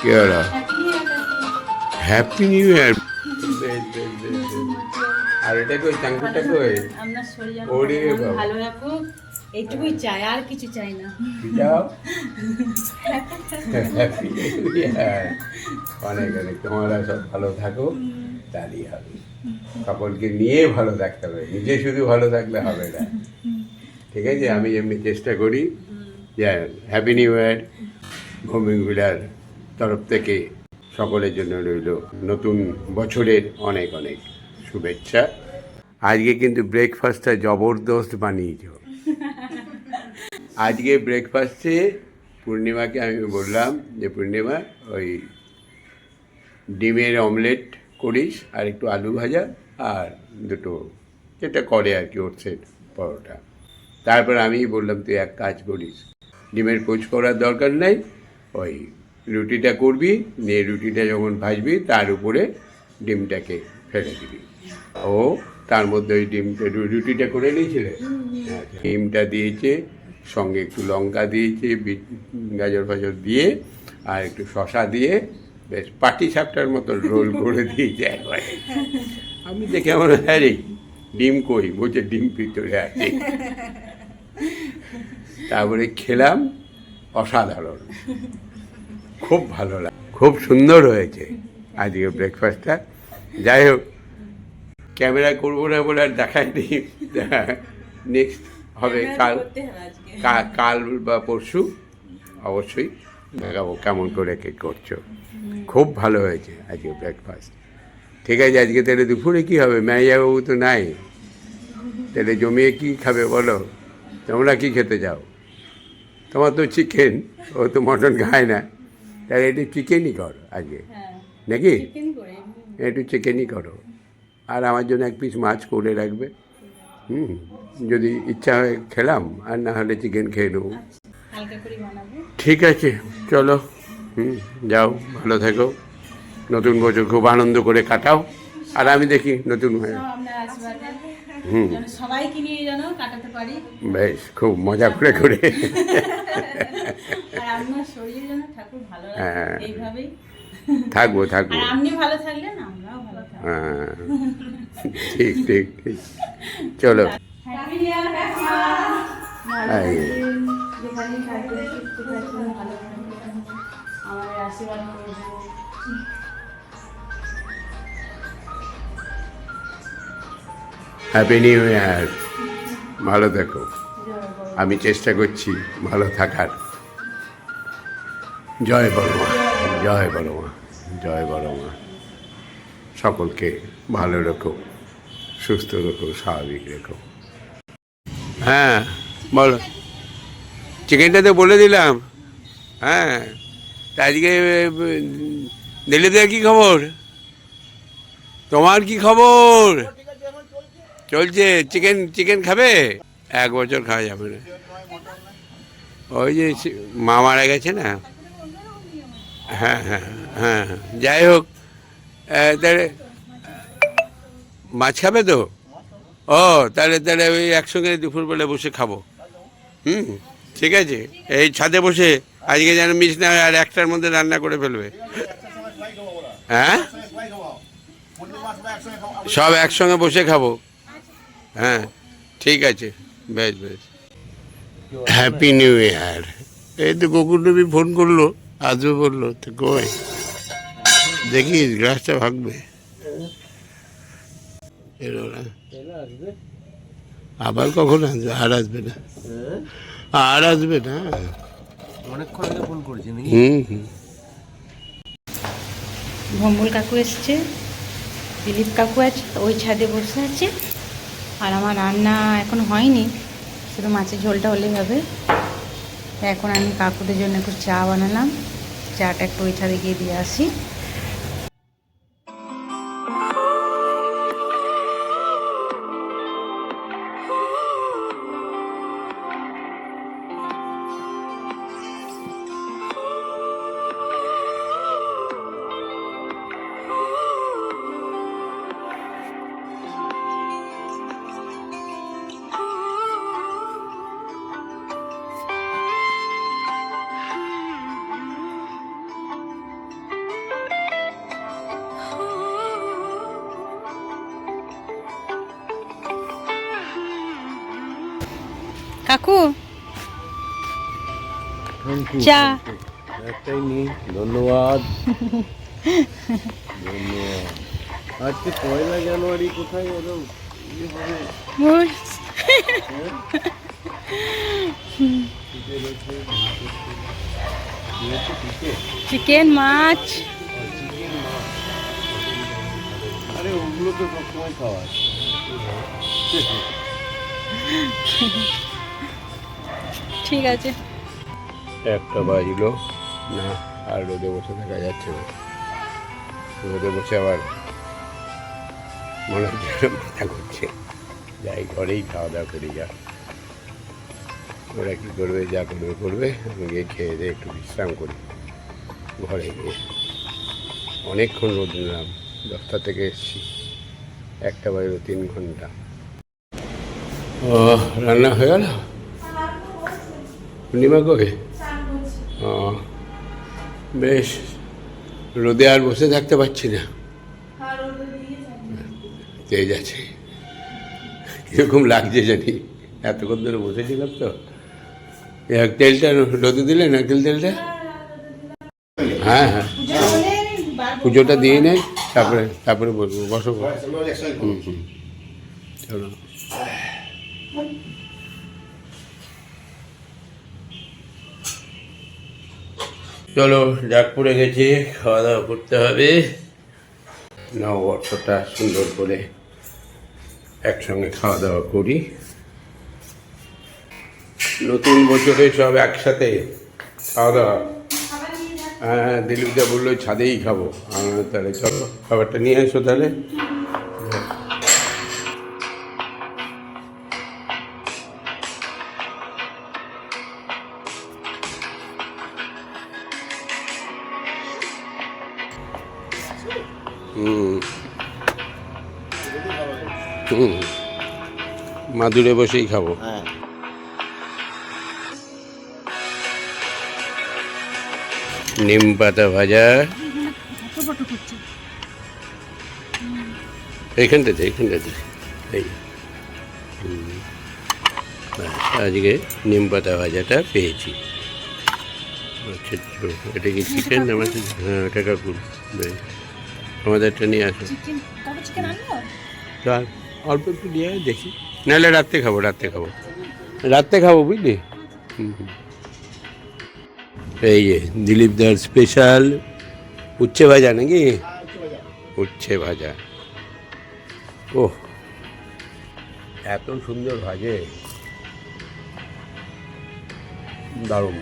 কি হলো happy new year আর এটা কই? চাঙ্কুটা কই? ওরে ভালো রাখুক এইটুকুই চাই আর কিছু চাই না। যাও। হ্যাপি নিউ ইয়ার অনেক অনেক। তোমরা সব ভালো থাকো তাহলেই হবে। সকলকে নিয়ে ভালো থাকতে হবে। নিজে শুধু ভালো থাকলে হবে না। ঠিক আছে? আমি এমনি চেষ্টা করি। যে হ্যাপি নিউ ইয়ার ভূমি বিলার তরফ থেকে সকলের জন্য রইল নতুন বছরের অনেক অনেক শুভেচ্ছা। আজকে কিন্তু ব্রেকফাস্টটা জবরদস্ত বানিয়েছ। আজকে ব্রেকফাস্টে পূর্ণিমাকে আমি বললাম যে, পূর্ণিমা, ওই ডিমের অমলেট করিস, আর একটু আলু ভাজা, আর দুটো যেটা করে আর কি ওটসের পরোটা। তারপর আমি বললাম, তুই এক কাজ করিস, ডিমের পোচ করার দরকার নেই, ওই রুটিটা করবি নিয়ে রুটিটা যখন ভাজবি তার উপরে ডিমটাকে ফেলে দিবি। ও তার মধ্যে ওই ডিমটা রুটিটা করে নিয়েছিলে? আচ্ছা, ডিমটা দিয়েছে সঙ্গে একটু লঙ্কা দিয়েছে গাজর ফাজর দিয়ে আর একটু শশা দিয়ে বেশ পাটি সাপটার মতো রোল করে দিয়েছে একবারে। আমি দেখে আমার হ্যাঁ রে ডিম কই? বলছে ডিম ভিতরে আছে। তারপরে খেলাম অসাধারণ। খুব ভালো লাগে। খুব সুন্দর হয়েছে আজকে ব্রেকফাস্টটা যাই হোক ক্যামেরা করব না বলে আর দেখায়নি নেক্সট হবে কাল। কাল বা পরশু অবশ্যই দেখাবো কেমন করে কে করছ। খুব ভালো হয়েছে আজকে ব্রেকফাস্ট ঠিক আছে আজকে তাহলে দুপুরে কী হবে? ম্যানেজারবাবু তো নাই। তাহলে জমিয়ে কি খাবে বলো? তোমরা কি খেতে যাও তোমার তো চিকেন ও তো মটন খায় না। তাহলে একটু চিকেনই কর আজকে হ্যাঁ নাকি? একটু চিকেনই করো। আর আমার জন্য এক পিস মাছ করে রাখবে। হুম যদি ইচ্ছা হয় খেলাম আর না হলে চিকেন খেয়ে নেব। বানাবো। ঠিক আছে চলো। হুম যাও ভালো থেকো। নতুন বছর খুব আনন্দ করে কাটাও। আর আমি দেখি নতুন হয়ে। হুম। সবাইকে নিয়ে যেন কাটাতে পারি। বেশ খুব মজা করে করে। আর শরীর যেন ঠাকুর ভালো রাখে হ্যাঁ। এইভাবেই। থাকব থাকব। আপনি ভালো থাকলেন আমরাও ভালো থাকব। হ্যাঁ। ঠিক ঠিক ঠিক। চলো। আমাদের আশীর্বাদ হ্যাপি নিউ ইয়ার ভালো থেকো। আমি চেষ্টা করছি ভালো থাকার। জয় বড়মা জয় বড়মা জয় বড়মা। সকলকে ভালো রেখো, সুস্থ রেখো, স্বাভাবিক রেখো। হ্যাঁ বলো। চিকেনটা তো বলে দিলাম। হ্যাঁ আজকে দিল্লিতে কি খবর? তোমার কি খবর? চলছে, চিকেন চিকেন খাবে? এক বছর খাওয়া যাবে না। ওই যে মা মারা গেছে না? হ্যাঁ হ্যাঁ হ্যাঁ যাই হোক তাহলে মাছ খাবে তো? ও তাহলে তাহলে ওই একসঙ্গে দুপুরবেলা বসে খাব। হুম ঠিক আছে? এই ছাদে বসে আজকে যেন মিস না হয় আর একটার মধ্যে রান্না করে ফেলবে। হ্যাঁ? সব একসঙ্গে বসে খাব। হ্যাঁ ঠিক আছে। বেশ বেশ। হ্যাপি নিউ ইয়ার এই তো গোকুলদেবী ফোন করল। আসবে বলল তো কই? দেখিস গ্লাসটা ভাগবে এলো না। আবার কখন আসবে? আর আসবে না। আর আসবে না? অনেকক্ষণ আগে ফোন করেছি নাকি? হুম হুম। ভম্বল কাকু এসছে দিলীপ কাকু আছে ওই ছাদে বসে আছে। আর আমার রান্না এখন হয়নি শুধু মাছের ঝোলটা হলেই হবে। এখন আমি কাকুদের জন্য একটু চা বানালাম। চাটা একটু ওই দিয়ে গিয়ে দিয়ে আসি। কাকু। চা। একটাই নি ধন্যবাদ। ধন্যবাদ। আজকে পয়লা জানুয়ারি কোথায় এলো ইয়ে চিকেন মাছ। আরে ওগুলো তো সবসময় খাওয়া। ঠিক আছে। একটা বাজলো। না, আর রোদে বসে থাকা যাচ্ছে না। রোদে বসে আবার মনে হচ্ছে মাথা করছে যাই, ঘরেই খাওয়া দাওয়া করি, যা। ওরা কী করবে, যা করবে করবে। আমি গিয়ে খেয়ে দিয়ে একটু বিশ্রাম করি। ঘরে গিয়ে। অনেকক্ষণ রোদ নিলাম দশটা থেকে এসেছি। একটা বাজলো তিন ঘণ্টা। রান্না হয়ে গেল? পূর্ণিমা কবে ও বেশ। রোদে আর বসে থাকতে পারছি না। তেজ আছে কীরকম লাগছে জানি। এতক্ষণ ধরে বসেছিলাম তো। তেলটা রোদে দিলে নারকেল তেলটা? হ্যাঁ হ্যাঁ। পুজোটা দিয়ে নেই তারপরে তারপরে বসবো বসো হুম হুম। চলো। চলো পড়ে গেছে খাওয়া দাওয়া করতে হবে। নববর্ষটা সুন্দর করে একসঙ্গে খাওয়া দাওয়া করি। নতুন বছরে সব একসাথে খাওয়া দাওয়া হ্যাঁ দিলীপদা বলল, ছাদেই খাব। তাহলে চলো, খাবারটা নিয়ে এসো তাহলে। মাদুরে বসেই খাব। হ্যাঁ। নিম পাতা ভাজা। এইখানটাতে এইখানটাতে। এই। আজকে নিম পাতা ভাজাটা পেয়েছি। আচ্ছা এটা কি চিকেন আমাদের হ্যাঁ ওটা কাকুর। আমাদেরটা নিয়ে আসো। চল অল্প একটু আয়, দেখি। নাহলে রাত্রে খাব রাত্রে খাব। রাত্রে খাব বুঝলি? এই যে দিলীপ দার স্পেশাল উচ্ছে ভাজা নাকি? উচ্ছে ভাজা। ও এত সুন্দর ভাজে। দারুণ।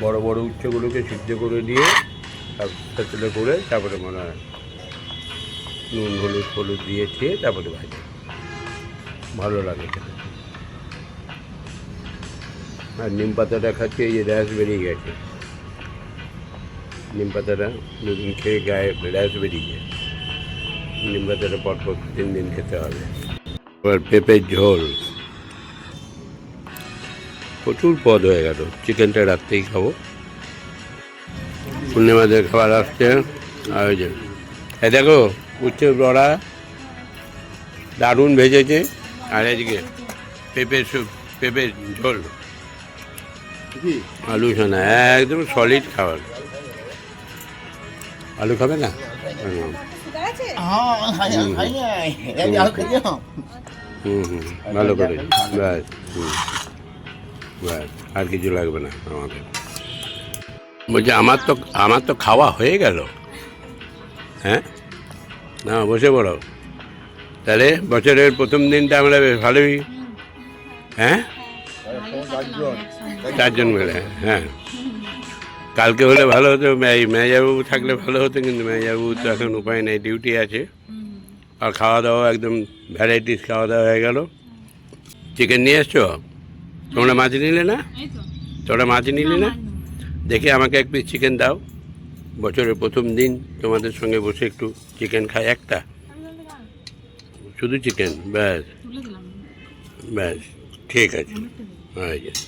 বড় বড় উচ্ছেগুলোকে সিদ্ধ করে দিয়ে তারপরে করে তারপরে মনে হয় নুন, হলুদ হলুদ দিয়ে খেয়ে তারপরে ভাজে। ভালো লাগে খেতে। আর নিম পাতাটা খাচ্ছে, এই র্যাশ বেরিয়ে গেছে। নিম পাতাটা দুদিন খেয়ে গায়ে র্যাশ বেরিয়ে যায়। নিম পাতাটা পরপর তিন দিন খেতে হবে। এবার পেঁপের ঝোল। প্রচুর পদ হয়ে গেল। চিকেনটা রাত্রেই খাব। পূর্ণিমাদের খাবার আসছে। আর ওই যে দেখো উচ্ছে বড়া দারুণ ভেজেছে আর আজকে পেঁপের স্যুপ পেঁপের ঝোল। আলু সোনা একদম সলিড খাবার। আলু খাবে না? হুম। হুম হুম ভালো করে। ব্যাস হুম। ব্যাস আর কিছু লাগবে না আমাদের। বলছি আমার তো আমার তো খাওয়া হয়ে গেল। হ্যাঁ? না বসে পড়ো। তাহলে বছরের প্রথম দিনটা আমরা বেশ ভালোই হ্যাঁ? চারজন মিলে হ্যাঁ। কালকে হলে ভালো হতো এই মেজাবাবু থাকলে ভালো হতো কিন্তু মেজাবাবু তো এখন উপায় নেই ডিউটি আছে। আর খাওয়া দাওয়া একদম ভ্যারাইটিস খাওয়া দাওয়া হয়ে গেল। চিকেন নিয়ে এসছো? তোমরা মাছ নিলে না? তোমরা মাছ নিলে না? দেখে আমাকে এক পিস চিকেন দাও। বছরের প্রথম দিন তোমাদের সঙ্গে বসে একটু চিকেন খাই একটা? শুধু চিকেন ব্যাস। ব্যাস ঠিক আছে। হয়ে গেছে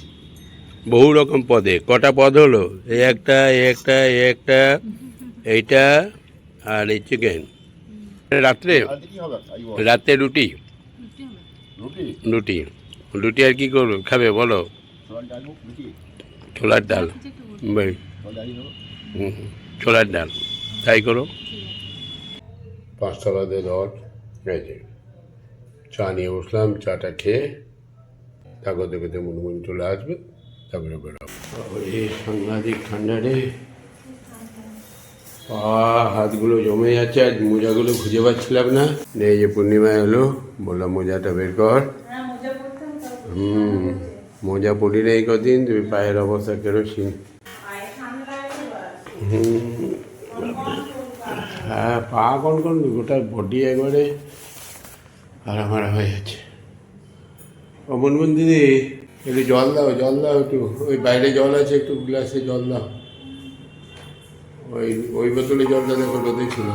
বহু রকম পদে। কটা পদ হলো? এই একটা এই একটা এই একটা এইটা আর এই চিকেন রাত্রে? রাত্রে রুটি? রুটি। রুটি রুটি আর কি করব? খাবে বলো? ছোলার ডাল বেশ। ছোলার হুম, ছোলার ডাল। তাই করো। পাঁচতলাতে দর গেছে চা নিয়ে বসলাম চাটা খেয়ে তারপর দেখতে মুনমুন চলে আসবে তারপরে বেরোবো। ওরে সাংঘাতিক ঠান্ডা রে। পা হাতগুলো জমে যাচ্ছে আজ মোজাগুলো খুঁজে পাচ্ছিলাম না। এই যে পূর্ণিমা এলো বললাম মোজাটা বের কর। হুম মোজা পড়ি নেই কদিন তুমি পায়ের অবস্থা কেরোসিন। হ্যাঁ পা কোন কোন গোটা বডি একবারে আরামারা হয়ে যাচ্ছে। ও মনমন দিদি একটু জল দাও জল দাও একটু। ওই বাইরে জল আছে, একটু গ্লাসে জল দাও। ওই ওই বোতলে জলটা দেখো, রোদে ছিল।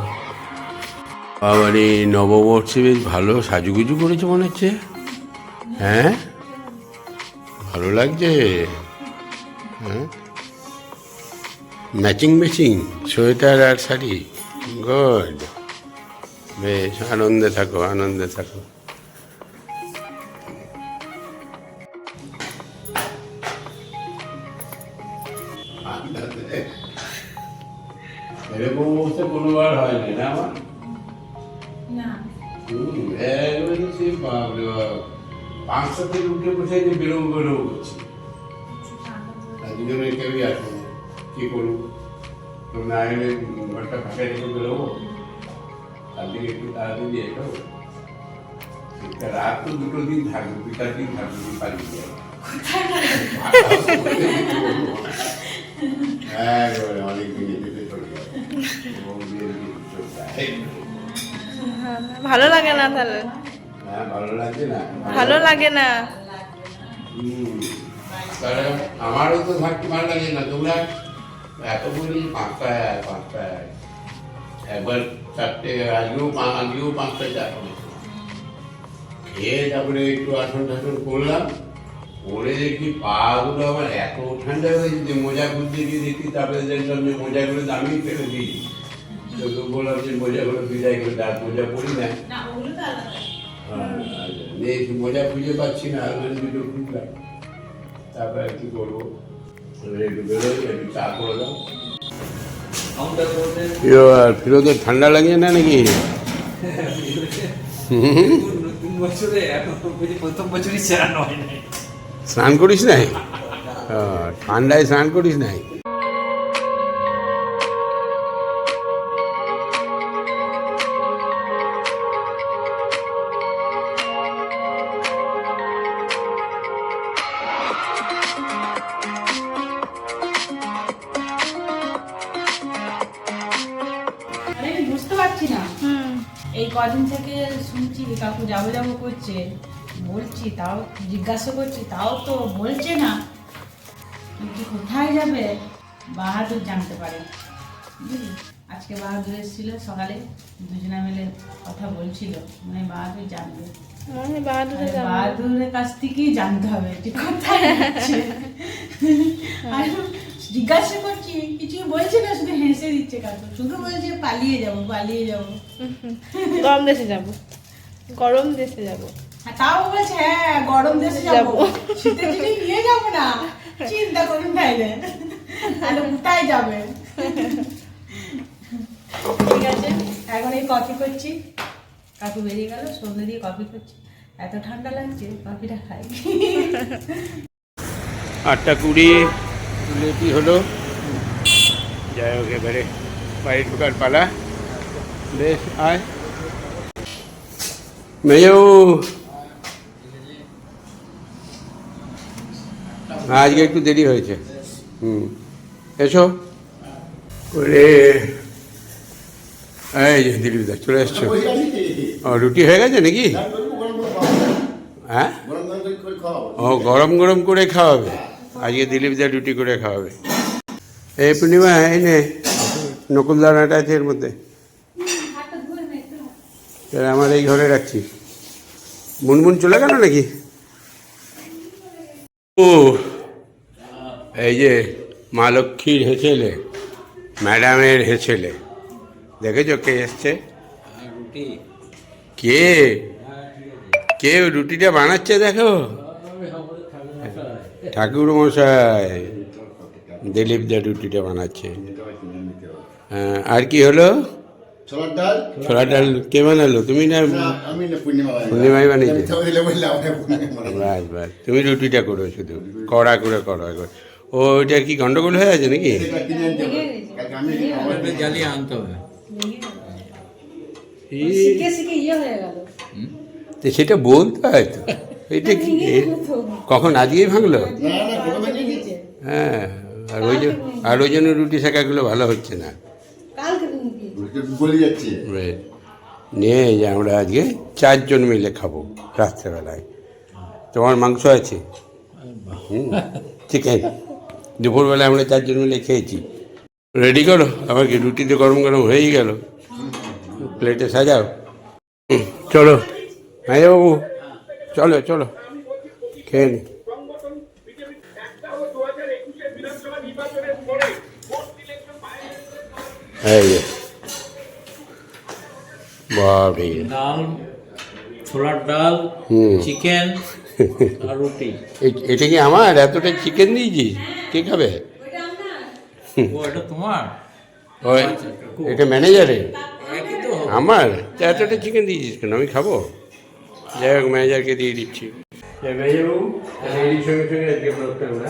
বাবারে, নববর্ষে বেশ ভালো সাজুগুজু করেছে মনে হচ্ছে। হ্যাঁ? ভালো লাগছে। হ্যাঁ? ম্যাচিং ম্যাচিং সোয়েটার আর শাড়ি। গুড বেশ আনন্দে থাকো আনন্দে থাকো। এরকম অবস্থা কোনোবার হয়নি না আমার না। হুম, একবারে সেই বাপ। পাঁচটা থেকে উঠে বসে যে বেরোবো বেরোবো করছি কেউই আসবে কি করব? না এলে রেখে বেরোবো কালকে একটু তাড়াতাড়ি এসো। একটা রাত তো দুটো দিন থাকবে দু চার দিন থাকবে পালিয়ে একবারে অনেক দিন চলে যায়। ভালো লাগে না তাহলে? হ্যাঁ ভালো লাগছে না। ভালো লাগে না? হুম। তাহলে আমারও তো থাকতে ভালো লাগে না। তোমরা? এত বলি পাঁচটায় পাঁচটায়। একবার চারটে আজকেও তারপরে একটু আসন টাসন করলাম করে দেখি এত ঠান্ডা হয়েছে মোজা গিয়ে দেখি তারপরে যে মোজাগুলো দামি ফেলে দিই বললাম যে মোজাগুলো বিদায় করে তার মোজা পরি না হ্যাঁ, আচ্ছা। মোজা খুঁজে পাচ্ছি না তারপরে কি করব ফিরোদের ঠান্ডা লাগে না নাকি নতুন বছরে এখন বুঝি প্রথম বছরই স্নান হয় নাই স্নান করিস নাই আহ, ঠান্ডায় স্নান করিস নাই কদিন থেকে শুনছি কাকু যাব যাব করছে। বলছি তাও জিজ্ঞাসা করছি তাও তো বলছে না। কিন্তু কোথায় যাবে? বাহাদুর জানতে পারে। বুঝলি? আজকে বাহাদুর এসেছিল সকালে দুজনা মিলে কথা বলছিল। মানে বাহাদুর জানবে। মানে বাহাদুরে মানে বাহাদুরের কাছ থেকেই জানতে হবে যে কোথায় আর জিজ্ঞাসা করছি কিছু বলছে না শুধু হেসে দিচ্ছে কাকু শুধু বলছে পালিয়ে যাব পালিয়ে যাব। গরম দেশে যাব। গরম দেশে যাব। আর তাও বলছে হ্যাঁ গরম দেশে যাব। শীতের দিনে নিয়ে যাব না। চিন্তা করুন তাইলে তাহলে কোথায় যাবে? ঠিক আছে এখন এই কফি করছি। কাকু বেরিয়ে গেল সন্ধ্যে দিয়ে কফি করছি। এত ঠান্ডা লাগছে কফিটা খাই। আটটা কুড়ি। লেটি হলো। যাই হোক, এবারে বাড়ি ঢোকার পালা। বেশ, আয়। মেয়েও আজকে একটু দেরি হয়েছে। হুম। এসো। ওরে। এই যে দিলীপ দা, চলে এসছো। ও, রুটি হয়ে গেছে নাকি? হ্যাঁ? করে করে ও, গরম গরম করে খাওয়াবে। আজকে দিলীপ দা রুটি করে খাওয়াবে। এই পূর্ণিমা এই নে নকুল দানাটা আছে এর মধ্যে। তাহলে আমার এই ঘরে রাখছি। মুনমুন চলে গেল নাকি? ও এই যে মা লক্ষ্মীর হেসেলে ম্যাডামের হেসেলে দেখেছ কে এসছে? কে? কে রুটিটা বানাচ্ছে দেখো? ঠাকুর মশাই দিলীপ দা রুটিটা বানাচ্ছে। হ্যাঁ, আর কি হলো? ছোলার ডাল? ছোলা ডাল কে বানালো? তুমি না না আমি না পূর্ণিমাই বানিয়েছে? বানাই। বাস বাস তুমি রুটিটা করো শুধু। কড়া করে করো একবার। ও ওইটা কি গন্ডগোল হয়ে আছে নাকি? জ্বালিয়ে আনতে হবে। ইয়ে হয়ে গেল। তো সেটা বলতে হয় তো। এটা কি? কখন আজকেই ভাঙলো? না না কোনো ভাঙিনি। হ্যাঁ আর ওই জন্য আর ওই জন্য রুটি শেখাগুলো ভালো হচ্ছে না। কালকে ওটা গলে নিয়ে যে আমরা আজকে চারজন মিলে খাব রাত্রেবেলায়। তোমার মাংস আছে? চিকেন দুপুরবেলায় আমরা চারজন মিলে খেয়েছি। রেডি করো আবার কি রুটি তো গরম গরম হয়েই গেল। প্লেটে সাজাও। চলো। হ্যাঁ বাবু চলো চলো। খেয়ে নি। ডাল ছোলার ডাল। চিকেন আর রুটি। এটা কি আমার? এতটা চিকেন দিয়েছিস? কে খাবে? এটা তোমার? ওই এটা ম্যানেজারে আমার? এতটা চিকেন দিয়েছিস কেন? আমি খাব? যাই হোক ম্যানেজারকে দিয়ে দিচ্ছি। ব্লগটা আমরা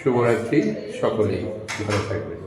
শুভরাত্রি সকলেই ভালো থাকবেন।